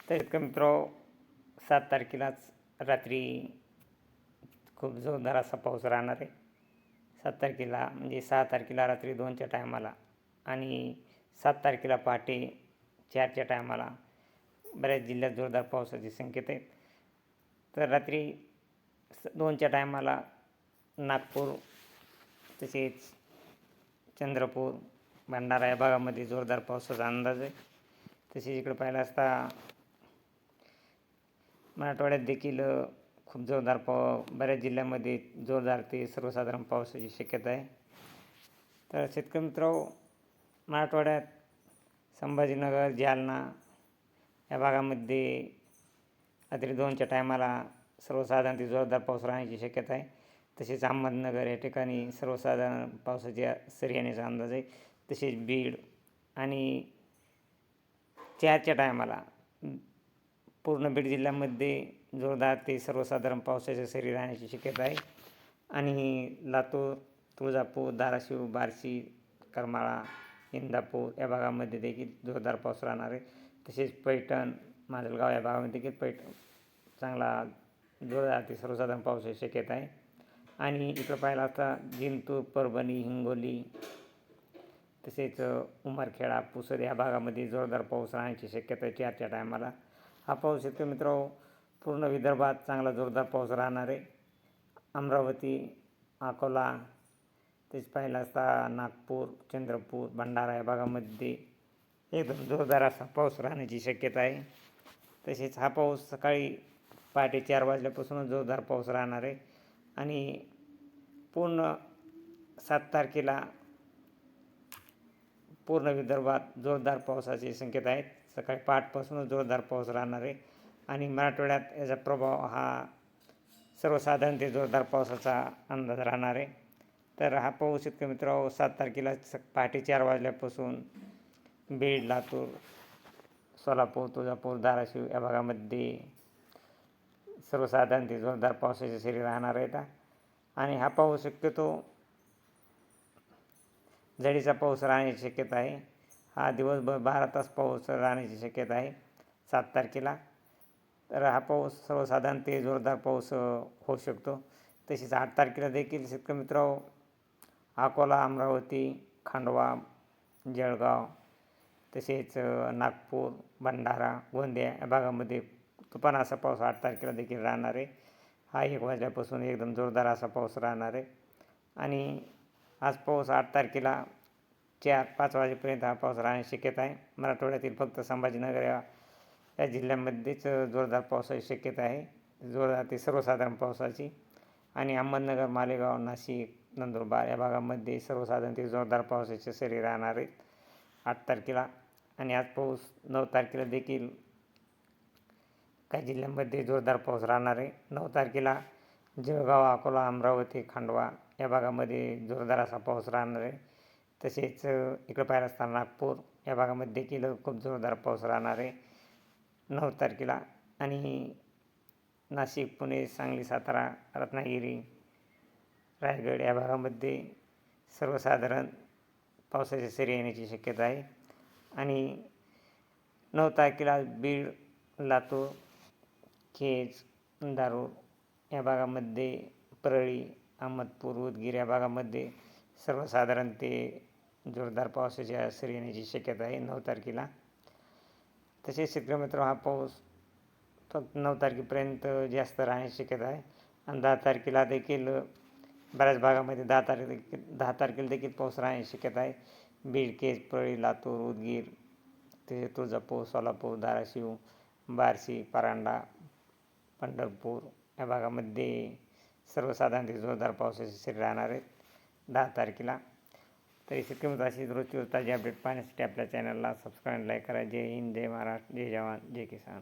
तर मित्र सात तारखेलाच रात्री खूप जोरदार असा पाऊस राहणार आहे सात तारखेला म्हणजे सहा तारखेला रात्री दोनच्या टायमाला आणि सात तारखेला पहाटे चारच्या टायमाला बऱ्याच जिल्ह्यात जोरदार पावसाचे संकेत आहेत तर रात्री दोनच्या टायमाला नागपूर तसेच चंद्रपूर भंडारा या भागामध्ये जोरदार पावसाचा अंदाज आहे तसेच इकडे पाहिलं असता मराठवाड्यात देखील खूप जोरदार पाव बऱ्याच जिल्ह्यामध्ये जोरदार ते सर्वसाधारण पावसाची शक्यता आहे. तर शेतकरी मित्र मराठवाड्यात संभाजीनगर जालना या भागामध्ये रात्री दोनच्या टायमाला सर्वसाधारण ते जोरदार पाऊस राहण्याची शक्यता आहे. तसेच अहमदनगर या ठिकाणी सर्वसाधारण पावसाच्या सरी येण्याचा अंदाज आहे. तसेच बीड आणि चारच्या टायमाला पूर्ण बीड जिल्ह्यामध्ये जोरदार ते सर्वसाधारण पावसाच्या सरी राहण्याची शक्यता आहे. आणि लातूर तुळजापूर धाराशिव बार्शी करमाळा इंदापूर या भागामध्ये देखील जोरदार पाऊस राहणार आहे. तसेच पैठण माजलगाव या भागामध्ये देखील पैठण चांगला जोरदार ते सर्वसाधारण पावसाची शक्यता आहे. आणि इकडं पाहिलं असता जिंतूर परभणी हिंगोली तसेच उमरखेडा पुसद या भागामध्ये जोरदार पाऊस राहण्याची शक्यता आहे चारच्या टायमाला. हा पाऊस येतो मित्र. पूर्ण विदर्भात चांगला जोरदार पाऊस राहणार आहे. अमरावती अकोला तेच पाहिलं असता नागपूर चंद्रपूर भंडारा या भागामध्ये एकदम जोरदार असा पाऊस राहण्याची शक्यता आहे. तसेच हा पाऊस सकाळी पहाटे चार वाजल्यापासूनच जोरदार पाऊस राहणार आहे. आणि पूर्ण सात तारखेला पूर्ण विदर्भात जोरदार पावसाचे संकेत आहेत. सकाळी पहाटपासूनच जोरदार पाऊस राहणार आहे. आणि मराठवाड्यात याचा प्रभाव हा सर्वसाधारण ते जोरदार पावसाचा अंदाज राहणार आहे. तर हा पाऊस इतकं मित्र हो, सात तारखेला स पहाटे चार वाजल्यापासून बीड लातूर सोलापूर तुळजापूर धाराशिव या भागामध्ये सर्वसाधारण ते जोरदार पावसाच्या सरी राहणार आहेत. आणि हा पाऊस शक्यतो झडीचा पाऊस राहण्याची शक्यता आहे. हा दिवसभर बारा तास पाऊस राहण्याची शक्यता आहे. सात तारखेला. तर हा पाऊस सर्वसाधारण ते जोरदार पाऊस होऊ शकतो. तसेच आठ तारखेला देखील शेतकरी मित्र अकोला अमरावती खांडवा जळगाव तसेच नागपूर भंडारा गोंदिया या भागामध्ये तुफान असा पाऊस आठ तारखेला देखील राहणार आहे. हा एक वाजल्यापासून एकदम जोरदार असा पाऊस राहणार आहे. आणि आज पाऊस आठ तारखेला चार पाच वाजेपर्यंत हा पाऊस राहण्याची शक्यता आहे. मराठवाड्यातील फक्त संभाजीनगर या या जिल्ह्यामध्येच जोरदार पावसाची शक्यता आहे. जोरदार ते सर्वसाधारण पावसाची. आणि अहमदनगर मालेगाव नाशिक नंदुरबार या भागामध्ये सर्वसाधारण ते जोरदार पावसाचे सरी राहणार आहेत. आठ तारखेला. आणि आज पाऊस नऊ तारखेला देखील काही जिल्ह्यांमध्ये जोरदार पाऊस राहणार आहे. नऊ तारखेला जळगाव अकोला अमरावती खांडवा या भागामध्ये जोरदार असा पाऊस राहणार आहे. तसेच इकडं पाहिलं असताना नागपूर या भागामध्ये देखील खूप जोरदार पाऊस राहणार आहे. नऊ तारखेला आणि नाशिक पुणे सांगली सातारा रत्नागिरी रायगड या भागामध्ये सर्वसाधारण पावसाच्या सरी येण्याची शक्यता आहे. आणि नऊ तारखेला बीड लातूर खेच दारूर या भागामध्ये परळी अहमदपूर उदगीर या भागामध्ये सर्वसाधारण ते जोरदार पावसाच्या सरी येण्याची शक्यता आहे नऊ तारखेला. तसेच शेतकरी मित्र हा पाऊस फक्त नऊ तारखेपर्यंत जास्त राहण्याची शक्यता आहे. आणि दहा तारखेला देखील बऱ्याच भागामध्ये दहा तारखे देखील दहा तारखेला देखील पाऊस राहण्याची शक्यता आहे. बीड केज परळी लातूर उदगीर ते तुळजापूर सोलापूर धाराशिव बार्शी परांडा पंढरपूर या भागामध्ये सर्वसाधारण ते जोरदार पावसाचे सरी राहणार आहेत. दहा तारखेला. तरी शेतकरी अशी रोजची ताजी अपडेट पाहण्यासाठी आपल्या चॅनलला सबस्क्राईब लाईक करा. जय हिंद जय महाराष्ट्र जय जवान जय किसान.